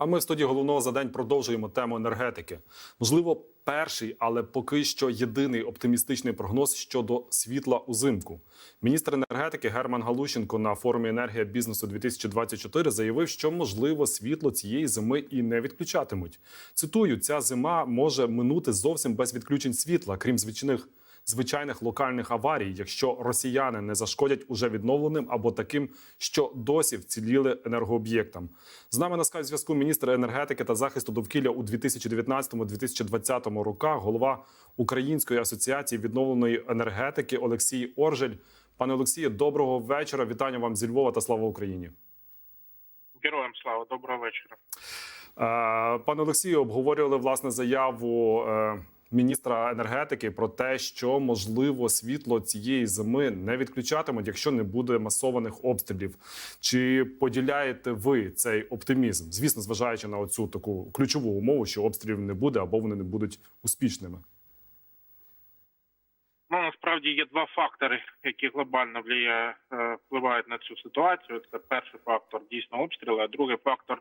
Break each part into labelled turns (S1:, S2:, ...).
S1: А ми в студії головного за день продовжуємо тему енергетики. Можливо, перший, але поки що єдиний оптимістичний прогноз щодо світла узимку. Міністр енергетики Герман Галущенко на форумі енергія бізнесу 2024 заявив, що можливо світло цієї зими і не відключатимуть. Цитую: ця зима може минути зовсім без відключень світла, крім звичайних звичайних локальних аварій, якщо росіяни не зашкодять уже відновленим або таким, що досі вціліли енергооб'єктам. З нами на скайп зв'язку міністр енергетики та захисту довкілля у 2019-2020 роках, голова Української асоціації відновленої енергетики Олексій Оржель. Пане Олексію, доброго вечора. Вітання вам зі Львова та слава Україні.
S2: Героям слава, доброго вечора.
S1: Е, Пане Олексію, обговорювали власне заяву е, міністра енергетики про те, що можливо світло цієї зими не відключатимуть, якщо не буде масованих обстрілів. Чи поділяєте ви цей оптимізм? Звісно, зважаючи на оцю таку ключову умову, що обстрілів не буде або вони не будуть успішними.
S2: Ну насправді є два фактори, які глобально е, впливають на цю ситуацію. Це перший фактор дійсно обстріли, а другий фактор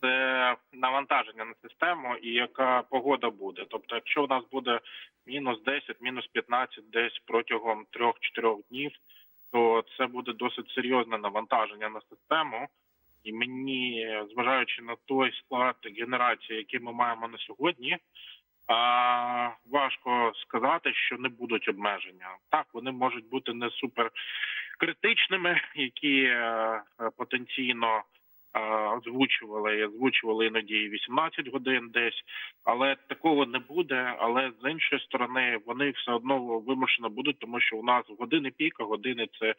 S2: це навантаження на систему і яка погода буде. Тобто, якщо у нас буде мінус 10, мінус 15 десь протягом 3-4 днів, то це буде досить серйозне навантаження на систему. І мені, зважаючи на той склад генерації, який ми маємо на сьогодні, важко сказати, що не будуть обмеження. Так, вони можуть бути не супер критичними, які е, е, потенційно озвучували і озвучували іноді і 18 годин десь, але такого не буде. Але з іншої сторони, вони все одно вимушено будуть, тому що у нас години піка, години це е,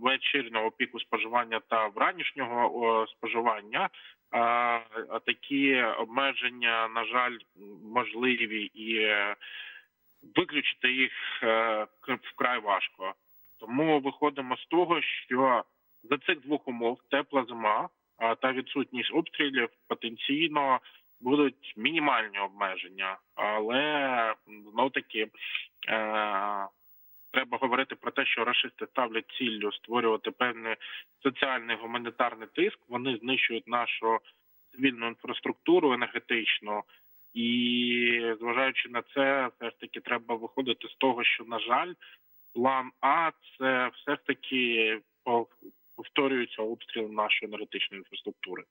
S2: вечірнього піку споживання та вранішнього споживання. А, такі обмеження, на жаль, можливі і е, виключити їх е, вкрай важко. Тому виходимо з того, що за цих двох умов тепла зима та відсутність обстрілів потенційно будуть мінімальні обмеження, але знов таки. Е- Треба говорити про те, що рашисти ставлять ціллю створювати певний соціальний гуманітарний тиск. Вони знищують нашу цивільну інфраструктуру енергетичну, і зважаючи на це, все ж таки треба виходити з того, що на жаль, план А це все ж таки повторюється обстріл нашої енергетичної інфраструктури.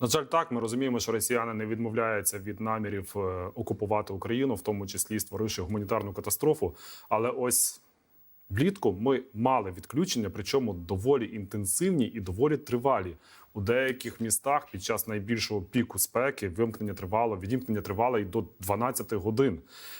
S1: На жаль, так ми розуміємо, що росіяни не відмовляються від намірів е, окупувати Україну, в тому числі створивши гуманітарну катастрофу. Але ось влітку ми мали відключення, причому доволі інтенсивні і доволі тривалі. У деяких містах під час найбільшого піку спеки вимкнення тривало, відімкнення тривало і до 12 годин.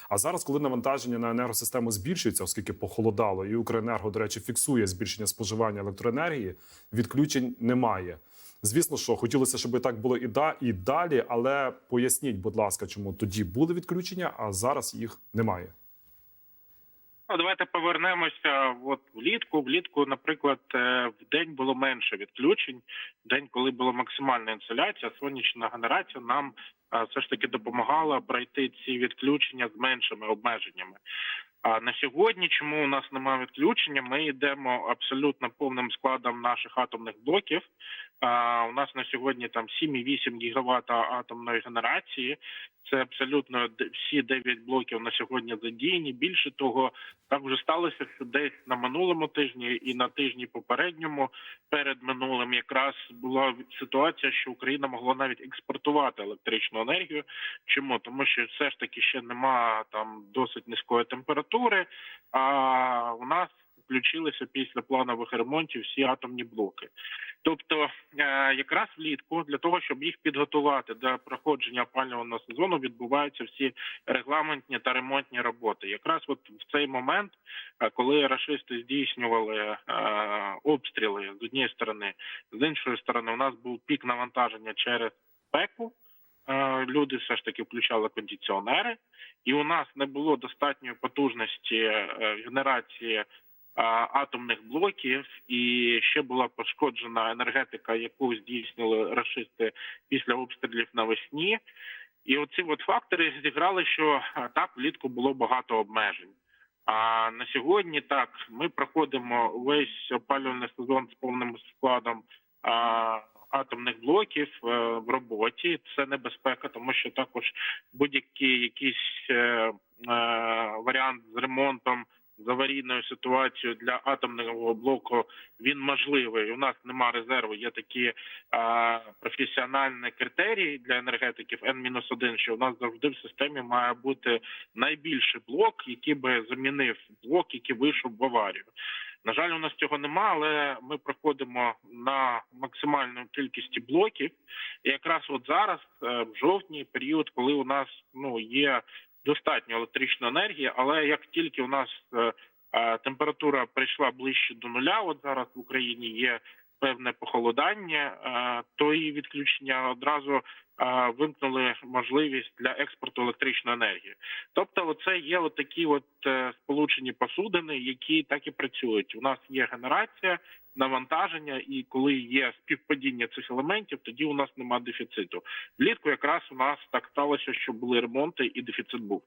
S1: А зараз, коли навантаження на енергосистему збільшується, оскільки похолодало, і Укренерго, до речі, фіксує збільшення споживання електроенергії, відключень немає. Звісно, що хотілося, щоб так було і да і далі, але поясніть, будь ласка, чому тоді були відключення, а зараз їх немає.
S2: Ну, давайте повернемося. От влітку. Влітку, наприклад, е, в день було менше відключень. В день, коли була максимальна інсоляція, сонячна генерація нам е, все ж таки допомагала пройти ці відключення з меншими обмеженнями. А на сьогодні, чому у нас немає відключення? Ми йдемо абсолютно повним складом наших атомних блоків. У нас на сьогодні там 7,8 гігаватта атомної генерації. Це абсолютно всі 9 блоків на сьогодні задіяні. Більше того, так вже сталося, що десь на минулому тижні і на тижні попередньому, перед минулим, якраз була ситуація, що Україна могла навіть експортувати електричну енергію. Чому? Тому що все ж таки ще нема там досить низької температури. А у нас включилися після планових ремонтів всі атомні блоки. Тобто, е, якраз влітку для того, щоб їх підготувати до проходження опалювального сезону, відбуваються всі регламентні та ремонтні роботи. Якраз от в цей момент, е, коли рашисти здійснювали е, обстріли з однієї сторони, з іншої сторони, у нас був пік навантаження через спеку. Е, Люди все ж таки включали кондиціонери, і у нас не було достатньої потужності генерації атомних блоків, і ще була пошкоджена енергетика, яку здійснили рашисти після обстрілів навесні. І оці от фактори зіграли, що так влітку було багато обмежень. А на сьогодні так ми проходимо весь опалювальний сезон з повним складом а, атомних блоків е, в роботі. це небезпека, тому що також будь-який якийсь е, е, варіант з ремонтом з аварійною ситуацією для атомного блоку він можливий. У нас нема резерву. Є такі е, професіональні критерії для енергетиків N-1, що у нас завжди в системі має бути найбільший блок, який би замінив блок, який вийшов в аварію. На жаль, у нас цього нема, але ми проходимо на максимальну кількості блоків. І якраз от зараз, е, в жовтні, період, коли у нас ну є достатньо електричної енергії, але як тільки у нас е, е, температура прийшла ближче до нуля, от зараз в Україні є певне похолодання, е, то і відключення одразу вимкнули можливість для експорту електричної енергії. Тобто, оце є отакі такі от е, сполучені посудини, які так і працюють. У нас є генерація, навантаження, і коли є співпадіння цих елементів, тоді у нас нема дефіциту. Влітку якраз у нас так сталося, що були ремонти, і дефіцит був.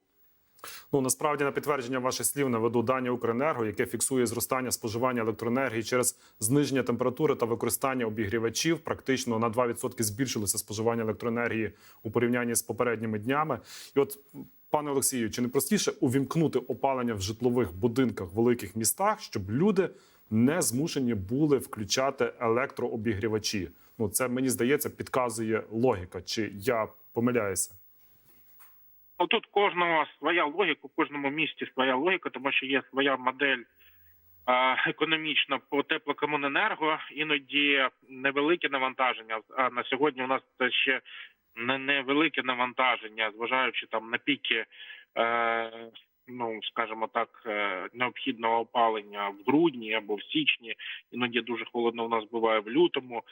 S1: Ну насправді на підтвердження ваших слів наведу дані Укренерго, яке фіксує зростання споживання електроенергії через зниження температури та використання обігрівачів. Практично на 2% збільшилося споживання електроенергії у порівнянні з попередніми днями. І от, пане Олексію, чи не простіше увімкнути опалення в житлових будинках в великих містах, щоб люди не змушені були включати електрообігрівачі? Ну це мені здається, підказує логіка. Чи я помиляюся?
S2: Ну тут кожного своя логіка, у кожному місті своя логіка, тому що є своя модель економічна по теплокомуненерго, іноді невелике навантаження. А на сьогодні у нас це ще невелике навантаження, зважаючи там на піки. Е, Ну, скажімо так, е, необхідного опалення в грудні або в січні, іноді дуже холодно у нас буває в лютому,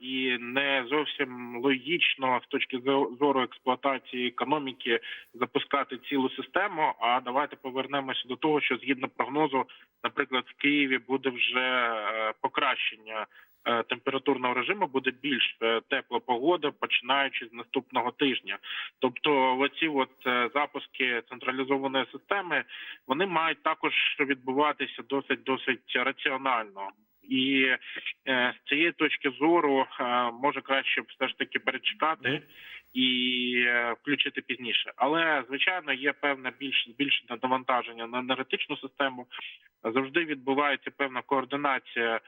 S2: і не зовсім логічно з точки зору експлуатації економіки запускати цілу систему. А давайте повернемося до того, що згідно прогнозу, наприклад, в Києві буде вже е, покращення е, температурного режиму, буде більш е, тепла погода, починаючи з наступного тижня. Тобто, оці от запуски централізованої системи вони мають також відбуватися досить досить раціонально. І е, з цієї точки зору е, може краще все ж таки перечекати і е, включити пізніше. Але звичайно є певне більш збільшене навантаження на енергетичну систему. Завжди відбувається певна координація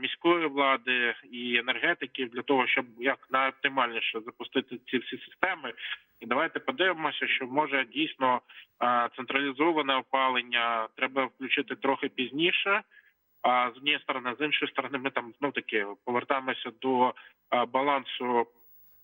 S2: міської влади і енергетиків для того, щоб як найоптимальніше запустити ці всі системи. І давайте подивимося, що може дійсно централізоване опалення треба включити трохи пізніше. А з однієї сторони, з іншої сторони, ми там знов таки повертаємося до балансу.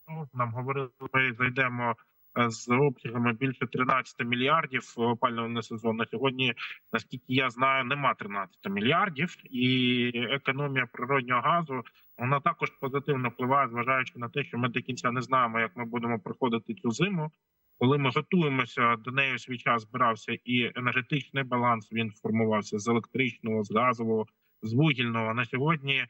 S2: Ну, Нам говорили, ми зайдемо е, з обсягами більше 13 мільярдів опалювального сезону. На сьогодні, наскільки я знаю, нема 13 мільярдів, і економія природнього газу вона також позитивно впливає, зважаючи на те, що ми до кінця не знаємо, як ми будемо проходити цю зиму. Коли ми готуємося до неї, свій час збирався і енергетичний баланс. Він формувався з електричного, з газового, з вугільного. На сьогодні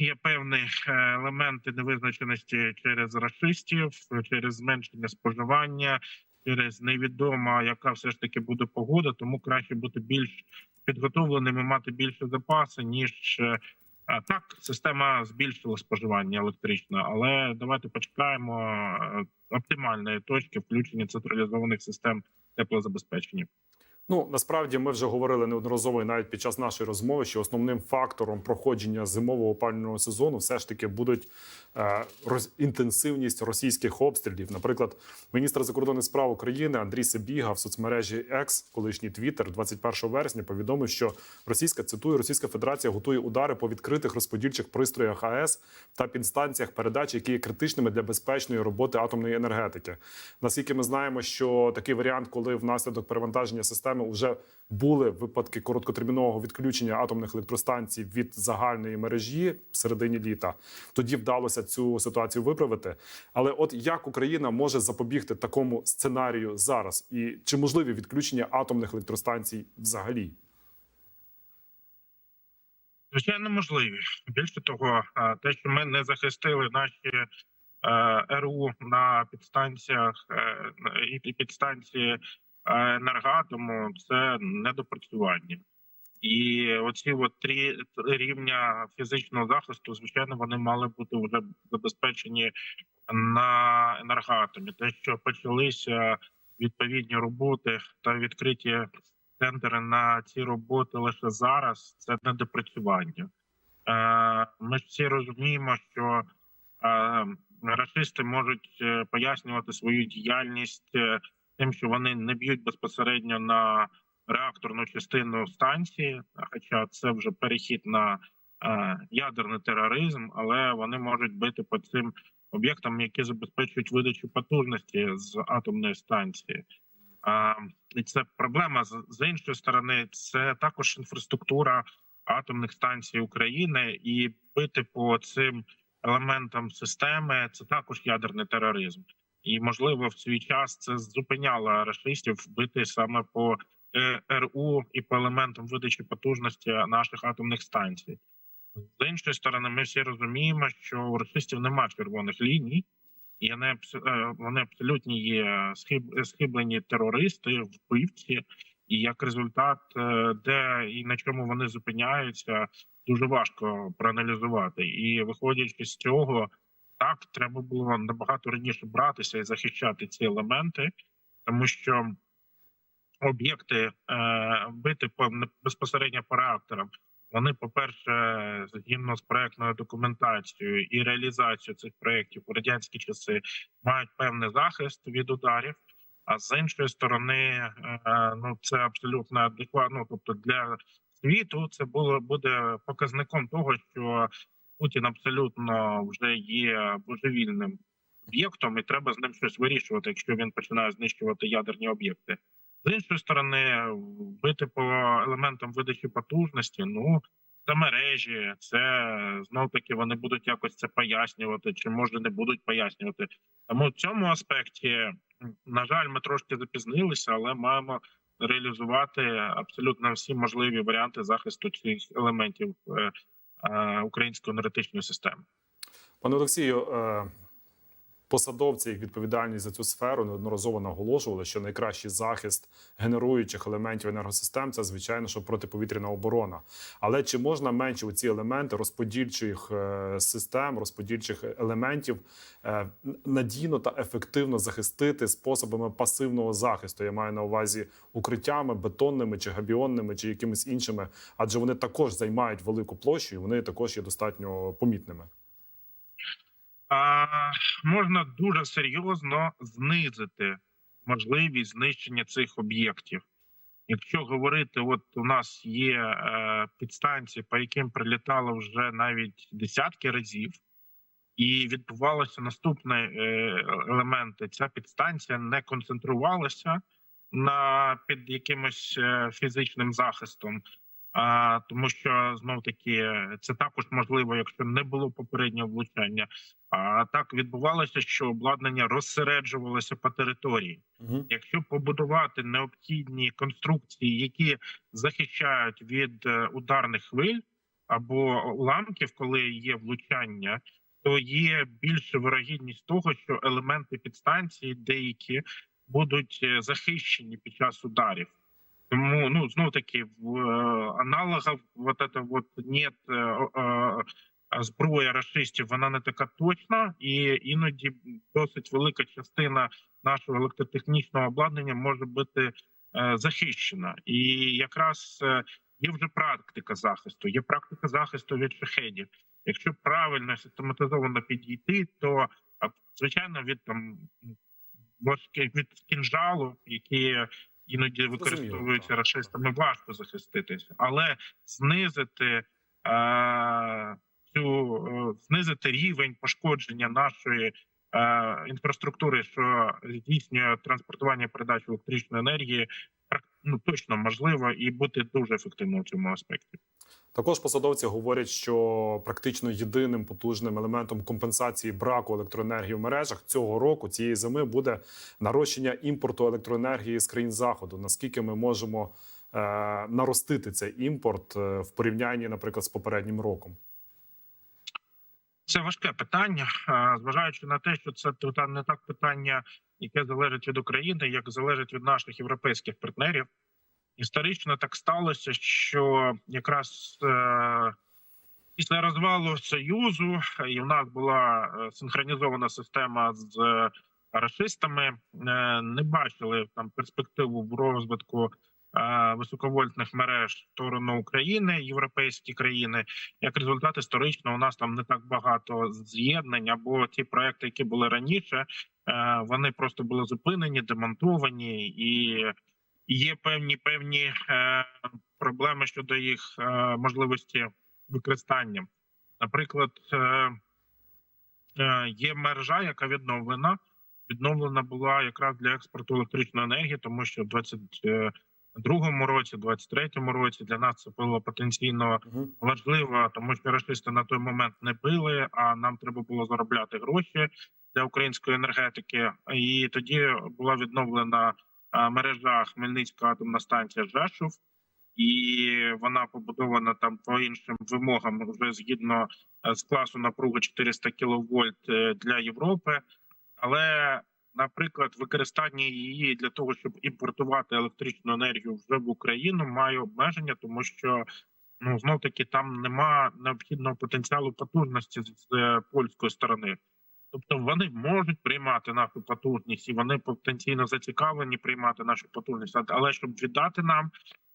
S2: є певні е, елементи невизначеності через расистів, через зменшення споживання, через невідомо, яка все ж таки буде погода. Тому краще бути більш підготовленим і мати більше запаси, ніж е, так. Система збільшила споживання електричне, але давайте почекаємо е, оптимальної точки включення централізованих систем теплозабезпечення.
S1: Ну насправді ми вже говорили неодноразово і навіть під час нашої розмови, що основним фактором проходження зимового опалювального сезону все ж таки будуть е, роз, інтенсивність російських обстрілів. Наприклад, міністр закордонних справ України Андрій Сибіга в соцмережі X, колишній Твіттер, 21 вересня повідомив, що російська цитую Російська Федерація готує удари по відкритих розподільчих пристроях АЕС та підстанціях передач, які є критичними для безпечної роботи атомної енергетики. Наскільки ми знаємо, що такий варіант, коли внаслідок перевантаження системи вже були випадки короткотермінового відключення атомних електростанцій від загальної мережі в середині літа, тоді вдалося цю ситуацію виправити. Але от як Україна може запобігти такому сценарію зараз, і чи можливі відключення атомних електростанцій взагалі?
S2: Звичайно, можливі. Більше того, те, що ми не захистили наші е, РУ на підстанціях е, і підстанції е, енергатому, це недопрацювання. І оці от три рівня фізичного захисту, звичайно, вони мали бути вже забезпечені на енергоатомі. Те, що почалися відповідні роботи та відкриті тендери на ці роботи лише зараз, це недопрацювання. Е, Ми всі розуміємо, що е, рашисти можуть пояснювати свою діяльність тим, що вони не б'ють безпосередньо на реакторну частину станції, хоча це вже перехід на е, ядерний тероризм, але вони можуть бити по цим об'єктам, які забезпечують видачу потужності з атомної станції. А, і це проблема з, іншої сторони. Це також інфраструктура атомних станцій України, і бити по цим елементам системи це також ядерний тероризм. І можливо в свій час це зупиняло рашистів бити саме по е, РУ і по елементам видачі потужності наших атомних станцій. З іншої сторони, ми всі розуміємо, що у рашистів немає червоних ліній, і вони, е, вони абсолютно є схиблені терористи, вбивці, і як результат, е, де і на чому вони зупиняються, дуже важко проаналізувати. І виходячи з цього, так треба було набагато раніше братися і захищати ці елементи, тому що об'єкти е, бити по безпосередньо по реакторам. Вони, по-перше, згідно з проектною документацією і реалізацією цих проєктів у радянські часи мають певний захист від ударів. А з іншої сторони, е, ну це абсолютно адекватно. Ну, тобто для світу це було буде показником того, що Путін абсолютно вже є божевільним об'єктом, і треба з ним щось вирішувати, якщо він починає знищувати ядерні об'єкти. З іншої сторони, бити по елементам видачі потужності, ну це мережі, це знов таки вони будуть якось це пояснювати, чи може не будуть пояснювати. Тому в цьому аспекті, на жаль, ми трошки запізнилися, але маємо реалізувати абсолютно всі можливі варіанти захисту цих елементів е, української енергетичної системи.
S1: Пане Олексію, е, посадовці, їх відповідальність за цю сферу неодноразово наголошували, що найкращий захист генеруючих елементів енергосистем це звичайно, що протиповітряна оборона. Але чи можна менше у ці елементи розподільчих е, систем, розподільчих елементів е, надійно та ефективно захистити способами пасивного захисту? Я маю на увазі укриттями, бетонними чи габіонними, чи якимись іншими, адже вони також займають велику площу, і вони також є достатньо помітними.
S2: Можна дуже серйозно знизити можливість знищення цих об'єктів. Якщо говорити, от у нас є е, підстанції, по яким прилітало вже навіть десятки разів, і відбувалося наступне е, елементи. Ця підстанція не концентрувалася на під якимось е, фізичним захистом. А тому, що знов таки це також можливо, якщо не було попереднього влучання. А так відбувалося, що обладнання розсереджувалося по території.
S1: Угу.
S2: Якщо побудувати необхідні конструкції, які захищають від е, ударних хвиль або уламків, коли є влучання, то є більша вирогідність того, що елементи підстанції деякі будуть е, захищені під час ударів. Тому ну знов таки в е, аналогов вот это вот нет е, е, зброя рашистів, вона не така точна, і іноді досить велика частина нашого електротехнічного обладнання може бути захищена. І якраз є вже практика захисту. Є практика захисту від шахедів. Якщо правильно систематизовано підійти, то звичайно від там важких від кінжалу, які іноді використовуються расистами, важко захиститися, але знизити е, цю е, знизити рівень пошкодження нашої е, інфраструктури, що здійснює транспортування передачу електричної енергії, ну точно можливо і бути дуже ефективним у цьому аспекті.
S1: Також посадовці говорять, що практично єдиним потужним елементом компенсації браку електроенергії в мережах цього року цієї зими буде нарощення імпорту електроенергії з країн заходу. Наскільки ми можемо е, наростити цей імпорт е, в порівнянні, наприклад, з попереднім роком?
S2: Це важке питання, е, зважаючи на те, що це не так питання, яке залежить від України, як залежить від наших європейських партнерів. історично так сталося, що якраз е, після розвалу союзу і в нас була е, синхронізована система з расистами. е, не бачили там перспективу в розвитку е, високовольтних мереж в сторону України, європейські країни. Як результат, історично у нас там не так багато з'єднань, або ті проекти, які були раніше, е, вони просто були зупинені, демонтовані, і є певні певні е, проблеми щодо їх е, можливості використання. Наприклад, є мережа, яка відновлена. Відновлена була якраз для експорту електричної енергії, тому що в 22-му році, 23-му році для нас це було потенційно важливо, тому що рашисти на той момент не били, а нам треба було заробляти гроші для української енергетики. І тоді була відновлена мережа Хмельницька атомна станція Жешув, і вона побудована там по іншим вимогам, вже згідно е, з класу напруги 400 кВт для Європи. Але, наприклад, використання її для того, щоб імпортувати електричну енергію вже в Україну, має обмеження, тому що ну знов таки там нема необхідного потенціалу потужності з е, польської сторони. Тобто вони можуть приймати нашу потужність, і вони потенційно зацікавлені приймати нашу потужність. Але щоб віддати нам,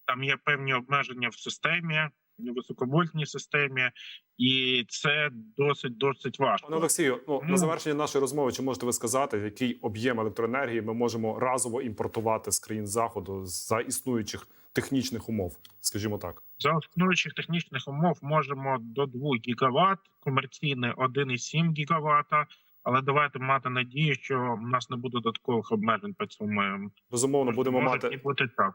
S2: там є певні обмеження в системі, в високовольтній системі, і це досить досить важко.
S1: Пане Олексію, ну на
S2: Ну.
S1: завершення нашої розмови, чи можете ви сказати, який об'єм електроенергії ми можемо разово імпортувати з країн заходу за існуючих технічних умов, скажімо так?
S2: За існуючих технічних умов можемо до 2 гігават, комерційне 1,7 гігавата. Але давайте мати надію, що в нас не буде додаткових обмежень по цьому.
S1: Безумовно, будемо
S2: Може
S1: мати
S2: бути так.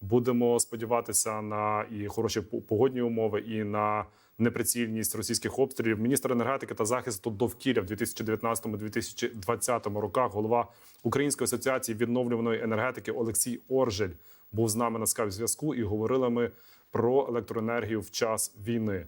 S1: Будемо сподіватися на і хороші погодні умови, і на неприцільність російських обстрілів. Міністр енергетики та захисту довкілля в 2019-2020 роках. Голова Української асоціації відновлюваної енергетики Олексій Оржель був з нами на скайп зв'язку і говорили ми про електроенергію в час війни.